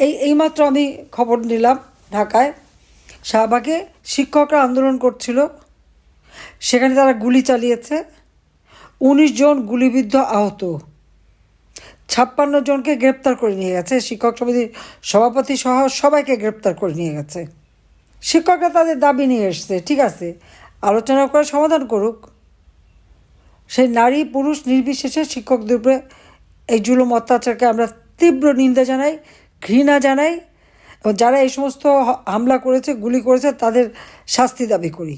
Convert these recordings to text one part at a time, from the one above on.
এই, এইমাত্র আমি খবর নিলাম ঢাকায়। শাহবাগে শিক্ষকরা আন্দোলন করছিল। সেখানে তারা গুলি চালিয়েছে। উনিশ জন গুলিবিদ্ধ আহত। ছাপ্পান্ন জনকে গ্রেপ্তার করে নিয়ে গেছে। শিক্ষক সমিতির সভাপতি সহ সবাইকে গ্রেপ্তার করে নিয়ে গেছে। শিক্ষকরা তাদের দাবি নিয়ে এসছে, ঠিক আছে, আলোচনা করে সমাধান করুক। সেই নারী পুরুষ নির্বিশেষে শিক্ষকদের উপরে এই জুলুম অত্যাচারকে আমরা তীব্র নিন্দা জানাই। ঘৃণা জানাই এবং যারা এই সমস্ত হামলা করেছে, গুলি করেছে, তাদের শাস্তি দাবি করি।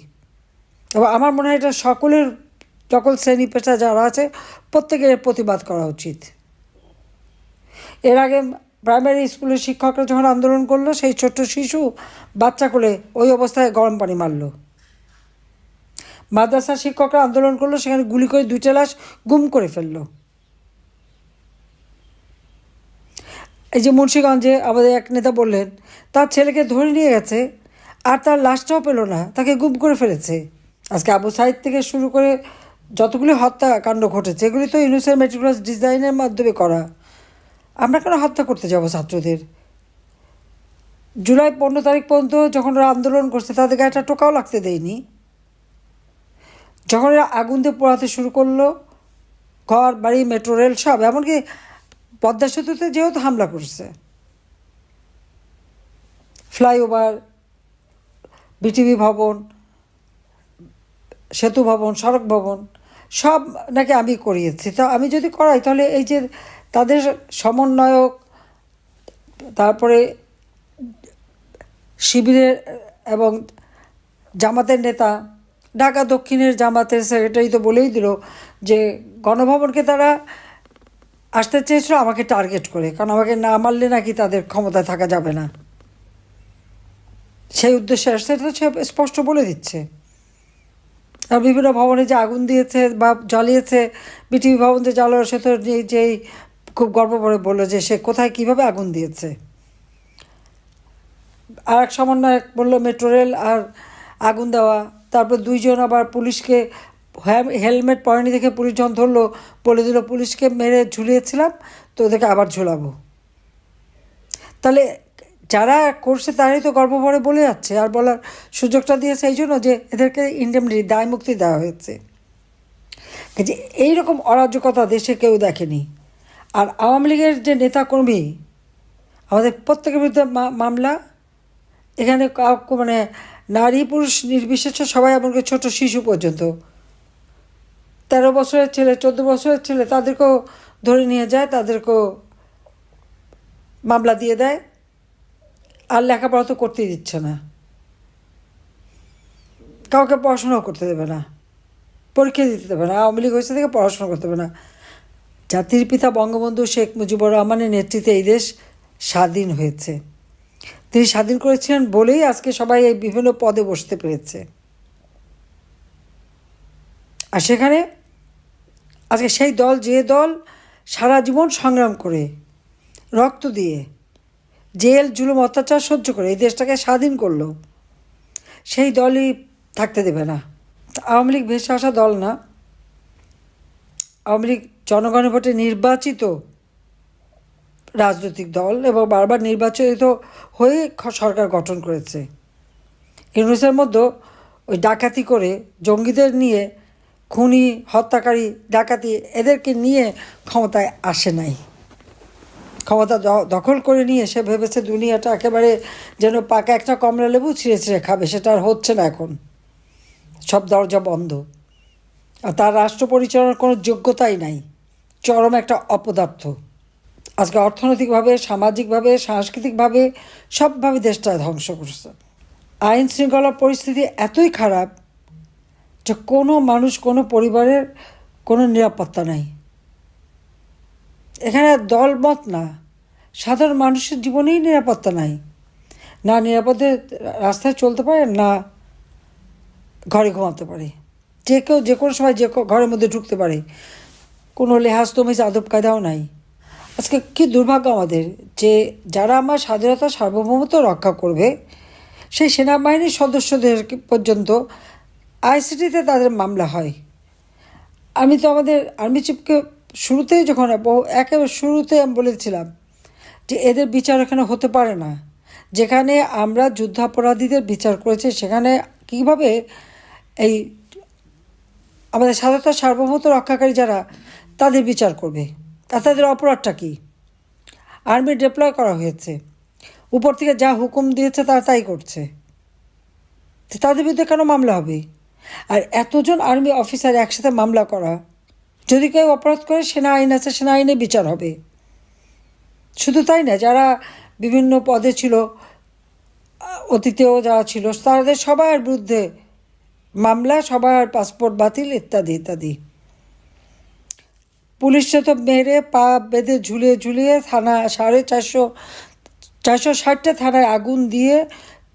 এবং আমার মনে হয় এটা সকলের, সকল শ্রেণি পেশা যারা আছে, প্রত্যেকের প্রতিবাদ করা উচিত। এর আগে প্রাইমারি স্কুলের শিক্ষকরা যখন আন্দোলন করল, সেই ছোট্ট শিশু বাচ্চা কোলে ওই অবস্থায় গরম পানি মারলো। মাদ্রাসার শিক্ষকরা আন্দোলন করল, সেখানে গুলি করে দুইটা লাশ গুম করে ফেলল। এই যে মুন্সীগঞ্জে আমাদের এক নেতা বললেন, তার ছেলেকে ধরে নিয়ে গেছে, আর তার লাশটাও পেল না, তাকে গুম করে ফেলেছে। আজকে আবু সাইদ থেকে শুরু করে যতগুলি হত্যাকাণ্ড ঘটেছে, এগুলি তো ইউনিসের মেট্রিকুলাস ডিজাইনের মাধ্যমে করা। আমরা কেন হত্যা করতে যাব ছাত্রদের? জুলাই পনেরো তারিখ পর্যন্ত যখন ওরা আন্দোলন করছে, তাদের গায়ে একটা টোকাও লাগতে দেয়নি। যখন এরা আগুন দিয়ে পোড়াতে শুরু করল, ঘর, বাড়ি, মেট্রো, রেল সব, এমনকি পদ্মা সেতুতে যেহেতু হামলা করছে, ফ্লাইওভার, বিটিভি ভবন, সেতু ভবন, সড়ক ভবন, সব নাকি আমি করিয়েছি। তা আমি যদি করাই, তাহলে এই যে তাদের সমন্বয়ক, তারপরে শিবিরের এবং জামাতের নেতা, ঢাকা দক্ষিণের জামাতের সেক্রেটারি তো বলেই দিল যে গণভবনকে তারা আসতে চেয়েছিল, আমাকে টার্গেট করে। কারণ আমাকে না মারলে নাকি তাদের ক্ষমতায় থাকা যাবে না। সেই উদ্দেশ্যে আসছে তো সে স্পষ্ট বলে দিচ্ছে। আর বিভিন্ন ভবনে যে আগুন দিয়েছে বা জ্বালিয়েছে, বিটিভি ভবন যে জ্বালানো সে তো যেই খুব গর্ব করে বলল যে সে কোথায় কীভাবে আগুন দিয়েছে। আর এক সমন্বয়ক বলল, মেট্রো রেল আর আগুন দেওয়া। তারপর দুইজন আবার পুলিশকে হেলমেট পরেনি দেখে পুলিশ যখন ধরলো, বলে দিল, পুলিশকে মেরে ঝুলিয়েছিলাম, তো ওদেরকে আবার ঝুলাবো। তাহলে যারা করছে তারাই তো গর্ব ভরে বলে যাচ্ছে, আর বলার সুযোগটা দিয়েছে এই জন্য যে এদেরকে ইন্ডেমনিটি দায় মুক্তি দেওয়া হয়েছে। যে এইরকম অরাজকতা দেশে কেউ দেখেনি। আর আওয়ামী লীগের যে নেতাকর্মী, আমাদের প্রত্যেকের বিরুদ্ধে মামলা, এখানে মানে নারী পুরুষ নির্বিশেষে সবাই এমনকি ছোট শিশু পর্যন্ত তেরো বছরের ছেলে, চোদ্দ বছরের ছেলে, তাদেরকেও ধরে নিয়ে যায়, তাদেরকেও মামলা দিয়ে দেয়। আর লেখাপড়া তো করতেই দিচ্ছে না। কাউকে পড়াশোনাও করতে দেবে না। পরীক্ষা দিতে দেবে না। আওয়ামী লীগ হয়েছে থেকে পড়াশোনা করতে দেবে না। জাতির পিতা বঙ্গবন্ধু শেখ মুজিবুর রহমানের নেতৃত্বে এই দেশ স্বাধীন হয়েছে। তিনি স্বাধীন করেছিলেন বলেই আজকে সবাই এই বিভিন্ন পদে বসতে পেরেছে। আর সেখানে আজকে সেই দল, যে দল সারা জীবন সংগ্রাম করে, রক্ত দিয়ে, জেল, জুলুম, অত্যাচার সহ্য করে, এই দেশটাকে স্বাধীন করল, সেই দলই থাকতে দেবে না। আওয়ামী লীগ ভেসে আসা দল না। আওয়ামী লীগ জনগণের ভোটে নির্বাচিত রাজনৈতিক দল এবং বারবার নির্বাচিত হয়ে সরকার গঠন করেছে। ইউনুসের মধ্যে ওই ডাকাতি করে জঙ্গিদের নিয়ে খুনি, হত্যাকারী, ডাকাতি এদেরকে নিয়ে ক্ষমতায় আসে নাই। ক্ষমতা দখল করে নিয়ে সে ভেবেছে দুনিয়াটা একেবারে যেন পাকা একটা কমলা লেবু ছিঁড়ে ছিঁড়ে খাবে, সেটা আর হচ্ছে না এখন। সব দরজা বন্ধ। আর তার রাষ্ট্র পরিচালনার কোনো যোগ্যতাই নাই। চরম একটা অপদার্থ। আজকে অর্থনৈতিকভাবে, সামাজিকভাবে, সাংস্কৃতিকভাবে সবভাবে দেশটা ধ্বংস করছে। আইন শৃঙ্খলার পরিস্থিতি এতই খারাপ যে কোনো মানুষ, কোনো পরিবারের কোনো নিরাপত্তা নাই। এখানে দলমত না। সাধারণ মানুষের জীবনেই নিরাপত্তা নাই। না নিরাপদে রাস্তায় চলতে পারে, না ঘরে ঘুমাতে পারে। যে কেউ যে কোনো সময় যে ঘরের মধ্যে ঢুকতে পারে। কোনো লেহাজ, তমিজ, আদব কায়দাও নাই। আজকে কি দুর্ভাগ্য আমাদের যে যারা আমার স্বাধীনতা সার্বভৌমত্ব রক্ষা করবে, সেই সেনাবাহিনীর সদস্যদের পর্যন্ত আইসিটিতে তাদের মামলা হয়। আমি তো আমাদের আর্মি চিফকে শুরুতেই যখন একেবারে শুরুতে আমি বলেছিলাম যে এদের বিচার এখানে হতে পারে না। যেখানে আমরা যুদ্ধাপরাধীদের বিচার করেছি, সেখানে কীভাবে এই আমাদের স্বাধীনতা সার্বভৌমত্ব রক্ষাকারী যারা, তাদের বিচার করবে? আর তাদের অপরাধটা কী? আর্মি ডিপ্লয় করা হয়েছে। উপর থেকে যা হুকুম দিয়েছে তারা তাই করছে। তাদের বিরুদ্ধে কেন মামলা হবে? আর এতজন আর্মি অফিসার একসাথে মামলা করা। যদি কেউ অপরাধ করে, সেনা আইন আছে, সেনা আইনে বিচার হবে। শুধু তাই না, যারা বিভিন্ন পদে ছিল, অতীতেও যারা ছিল, তাদের সবার বিরুদ্ধে মামলা, সবার পাসপোর্ট বাতিল, ইত্যাদি ইত্যাদি। পুলিশে তো মেরে পা বেঁধে ঝুলিয়ে ঝুলিয়ে থানা সাড়ে চারশো চারশো ষাটটা থানায় আগুন দিয়ে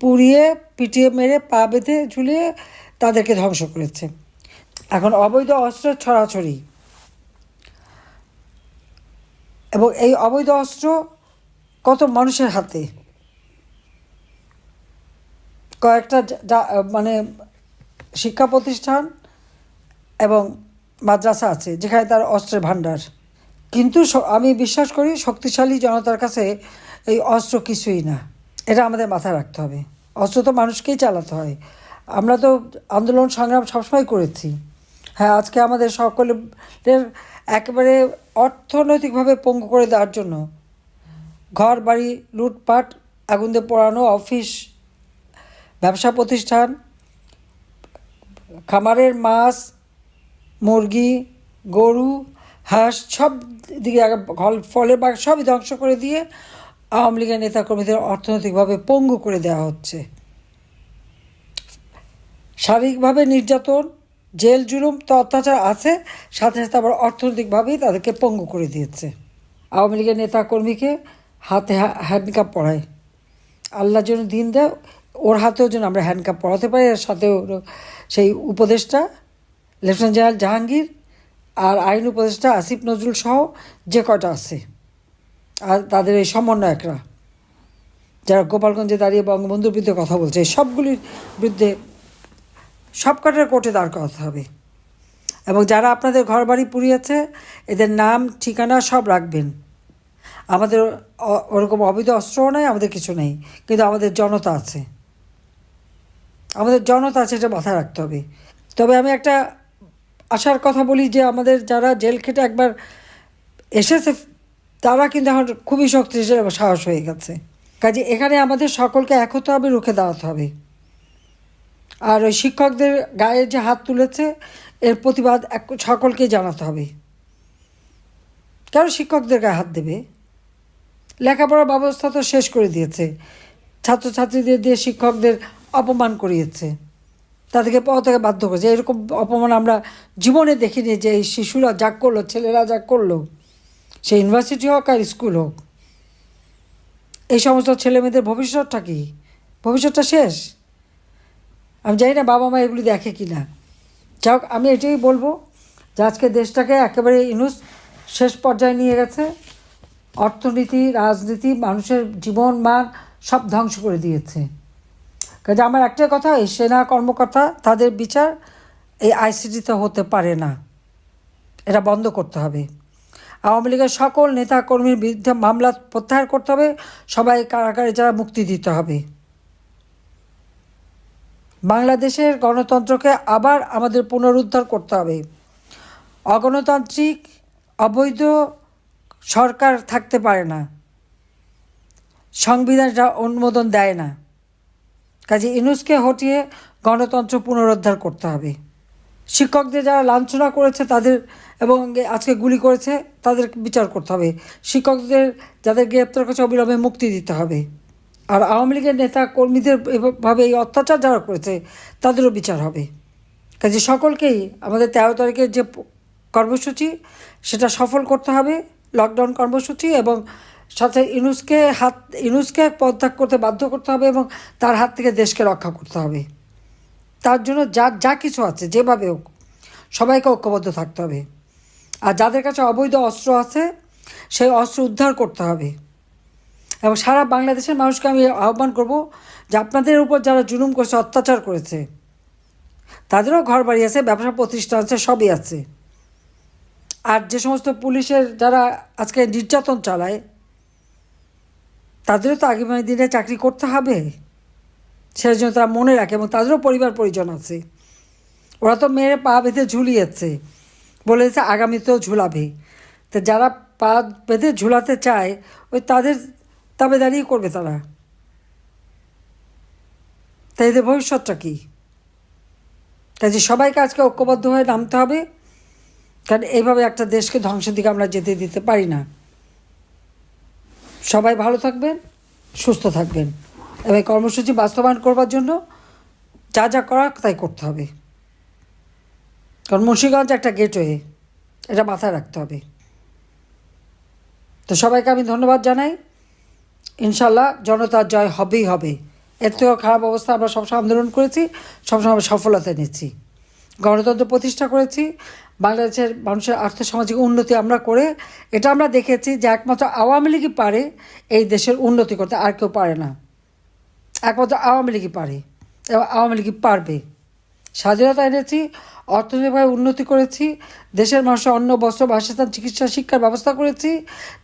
পুড়িয়ে, পিটিয়ে মেরে, পা বেঁধে, ঝুলিয়ে তাদেরকে ধ্বংস করেছে। এখন অবৈধ অস্ত্র ছড়াছড়ি। এবং এই অবৈধ অস্ত্র কত মানুষের হাতে? কয়েকটা মানে শিক্ষা প্রতিষ্ঠান এবং মাদ্রাসা আছে, যেখানে তার অস্ত্রের ভাণ্ডার। কিন্তু আমি বিশ্বাস করি শক্তিশালী জনতার কাছে এই অস্ত্র কিছুই না। এটা আমাদের মাথায় রাখতে হবে। অস্ত্র তো মানুষকেই চালাতে হয়। আমরা তো আন্দোলন সংগ্রাম সবসময় করেছি। হ্যাঁ আজকে আমাদের সকলের একেবারে অর্থনৈতিকভাবে পঙ্গু করে দেওয়ার জন্য ঘর, বাড়ি, লুটপাট, আগুন দিয়ে পোড়ানো, অফিস, ব্যবসা প্রতিষ্ঠান, খামারের মাছ, মুরগি, গরু, হাঁস সব দিকে ফলের বাগ সবই ধ্বংস করে দিয়ে আওয়ামী লীগের নেতাকর্মীদের অর্থনৈতিকভাবে পঙ্গু করে দেওয়া হচ্ছে। শারীরিকভাবে নির্যাতন, জেল জুলুম তো অত্যাচার আছে, সাথে সাথে আবার অর্থনৈতিকভাবেই তাদেরকে পঙ্গু করে দিয়েছে। আওয়ামী লীগের নেতাকর্মীকে হাতে হ্যান্ডকাপ পড়ায় আল্লাহ যেন দিন দেয়, ওর হাতেও যেন আমরা হ্যান্ডকাপ পড়াতে পারি আর সাথে সেই উপদেষ্টা, লেফটেন্যান্ট জেনারেল জাহাঙ্গীর আর আইন উপদেষ্টা আসিফ নজরুল সহ যে কটা আছে। আর তাদের এই সমন্বয়করা, যারা গোপালগঞ্জে দাঁড়িয়ে বঙ্গবন্ধুর বিরুদ্ধে কথা বলছে সবগুলির বিরুদ্ধে সব কটার কোর্টে দাঁড় করাতে হবে। এবং যারা আপনাদের ঘর বাড়ি পুড়িয়েছে, এদের নাম, ঠিকানা সব রাখবেন। আমাদের ওরকম অবৈধ অস্ত্রও নেই, আমাদের কিছু নেই, কিন্তু আমাদের জনতা আছে। আমাদের জনতা আছে, এটা মাথায় রাখতে হবে। তবে আমি একটা আশার কথা বলি যে আমাদের যারা জেল খেটে একবার এসেছে তারা কিন্তু এখন খুবই শক্তিশালী সাহস হয়ে গেছে। কাজে এখানে আমাদের সকলকে এক হতে হবে রুখে দাঁড়াতে হবে। আর ওই শিক্ষকদের গায়ে যে হাত তুলেছে, এর প্রতিবাদ এক সকলকেই জানাতে হবে। কেন শিক্ষকদের গায়ে হাত দেবে? লেখাপড়ার ব্যবস্থা তো শেষ করে দিয়েছে। ছাত্রছাত্রীদের দিয়ে শিক্ষকদের অপমান করিয়েছে। তাদেরকে পড়া থেকে বাধ্য করেছে। এরকম অপমান আমরা জীবনে দেখিনি যে এই শিশুরা যা করল, ছেলেরা যা করল। সে ইউনিভার্সিটি হোক আর স্কুল হোক, এই সমস্ত ছেলে মেয়েদের ভবিষ্যৎটা কি? ভবিষ্যৎটা শেষ? আমি জানি না বাবা মা এগুলি দেখে কি না। যাই হোক, আমি এটাই বলব যে আজকে দেশটাকে একেবারে ইনুস শেষ পর্যায়ে নিয়ে গেছে। অর্থনীতি, রাজনীতি, মানুষের জীবন, মান সব ধ্বংস করে দিয়েছে। কাজে আমার একটাই কথা, এই সেনা কর্মকর্তা, তাদের বিচার এই আইসিটিতে হতে পারে না। এটা বন্ধ করতে হবে। আওয়ামী লীগের সকল নেতা কর্মীর বিরুদ্ধে মামলা প্রত্যাহার করতে হবে। সবাই কারাগারে যারা মুক্তি দিতে হবে। বাংলাদেশের গণতন্ত্রকে আবার আমাদের পুনরুদ্ধার করতে হবে। অগণতান্ত্রিক, অবৈধ সরকার থাকতে পারে না। সংবিধানটা অনুমোদন দেয় না। কাজে ইনুসকে হটিয়ে গণতন্ত্র পুনরুদ্ধার করতে হবে। শিক্ষকদের যারা লাঞ্ছনা করেছে তাদের এবং আজকে গুলি করেছে, তাদের বিচার করতে হবে। শিক্ষকদের যাদের গ্রেপ্তার করেছে অবিলম্বে মুক্তি দিতে হবে। আর আওয়ামী লীগের নেতা কর্মীদের এভাবে এই অত্যাচার যারা করেছে, তাদেরও বিচার হবে। কাজে সকলকেই আমাদের তেরো তারিখের যে কর্মসূচি, সেটা সফল করতে হবে, লকডাউন কর্মসূচি এবং সাথে ইনুসকে হাত ইনুসকে পদত্যাগ করতে বাধ্য করতে হবে এবং তার হাত থেকে দেশকে রক্ষা করতে হবে। তার জন্য যা যা কিছু আছে, যেভাবে হোক, সবাইকে ঐক্যবদ্ধ থাকতে হবে। আর যাদের কাছে অবৈধ অস্ত্র আছে, সেই অস্ত্র উদ্ধার করতে হবে। এবং সারা বাংলাদেশের মানুষকে আমি আহ্বান করব যে আপনাদের উপর যারা জুলুম করেছে, অত্যাচার করেছে, তাদেরও ঘর বাড়ি আছে, ব্যবসা প্রতিষ্ঠান আছে, সবই আছে। আর যে সমস্ত পুলিশের যারা আজকে নির্যাতন চালায়, তাদেরও তো আগামী দিনে চাকরি করতে হবে। সেটার জন্য তারা মনে রাখে এবং তাদেরও পরিবার পরিজন আছে। ওরা তো মেয়ের পা বেঁধে ঝুলিয়েছে। বলেছে, আগামীতেও ঝুলাবে। তো যারা পা বেঁধে ঝুলাতে চায়, ওই তাদের দাঁড়িয়ে করবে তারা। তাই এদের ভবিষ্যৎটা কী? কাজে সবাইকে আজকে ঐক্যবদ্ধ হয়ে নামতে হবে, কারণ এইভাবে একটা দেশকে ধ্বংসের দিকে আমরা যেতে দিতে পারি না। সবাই ভালো থাকবেন, সুস্থ থাকবেন। এবং কর্মসূচি বাস্তবায়ন করবার জন্য যা যা করা তাই করতে হবে। কারণ মুন্সিগঞ্জ একটা গেটওয়ে এটা মাথায় রাখতে হবে। তো সবাইকে আমি ধন্যবাদ জানাই। ইনশাল্লাহ জনতার জয় হবেই হবে। এর থেকেও খারাপ অবস্থা আমরা সবসময় আন্দোলন করেছি, সবসময় আমরা সফলতা নিচ্ছি গণতন্ত্র প্রতিষ্ঠা করেছি, বাংলাদেশের মানুষের আর্থসামাজিক উন্নতি আমরা করে, এটা আমরা দেখেছি যে একমাত্র আওয়ামী লীগই পারে এই দেশের উন্নতি করতে, আর কেউ পারে না। একমাত্র আওয়ামী লীগই পারে, এবং আওয়ামী লীগই পারবে। স্বাধীনতা এনেছি, অর্থনৈতিকভাবে উন্নতি করেছি, দেশের মানুষের অন্ন, বস্ত্র, বাসস্থান, চিকিৎসা, শিক্ষার ব্যবস্থা করেছি,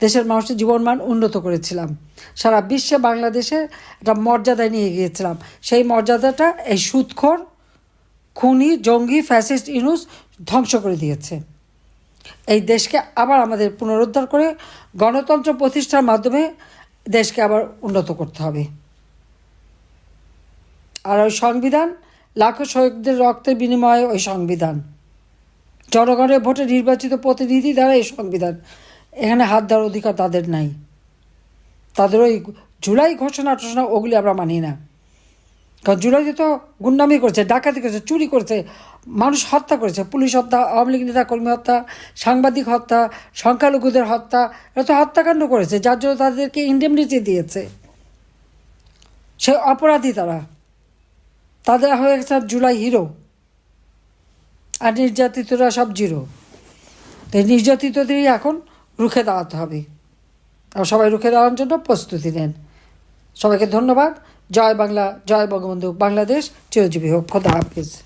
দেশের মানুষের জীবনমান উন্নত করেছিলাম। সারা বিশ্বে বাংলাদেশের একটা মর্যাদায় নিয়ে গিয়েছিলাম। সেই মর্যাদাটা এই সুদখোর খুনি, জঙ্গি, ফ্যাসিস্ট, ইনুস ধ্বংস করে দিয়েছে। এই দেশকে আবার আমাদের পুনরুদ্ধার করে গণতন্ত্র প্রতিষ্ঠার মাধ্যমে দেশকে আবার উন্নত করতে হবে। আর ওই সংবিধান, লাখো শহীদদের রক্তের বিনিময়ে ওই সংবিধান। জনগণের ভোটে নির্বাচিত প্রতিনিধি দ্বারা এই সংবিধান। এখানে হাত দেওয়ার অধিকার তাদের নাই। তাদের ওই জুলাই ঘোষণা টোষণা ওগুলি আমরা মানি না। কারণ জুলাইতে তো গুন্ডামি করেছে, ডাকাতি করেছে, চুরি করেছে, মানুষ হত্যা করেছে, পুলিশ হত্যা, আওয়ামী লীগ নেতা কর্মী হত্যা, সাংবাদিক হত্যা, সংখ্যালঘুদের হত্যা, এরা তো হত্যাকাণ্ড করেছে, যার জন্য তাদেরকে ইন্ডেমনিটি দিয়েছে। সে অপরাধী তারা। তাদের হয়ে গেছে জুলাই হিরো। আর নির্যাতিতরা সব জিরো। তাই নির্যাতিতদেরই এখন রুখে দাঁড়াতে হবে। আর সবাই রুখে দাঁড়ানোর জন্য প্রস্তুতি নেন। সবাইকে ধন্যবাদ। জয় বাংলা, জয় বঙ্গবন্ধু বাংলাদেশ। চিরজীবী হোক। খোদা হাফিজ।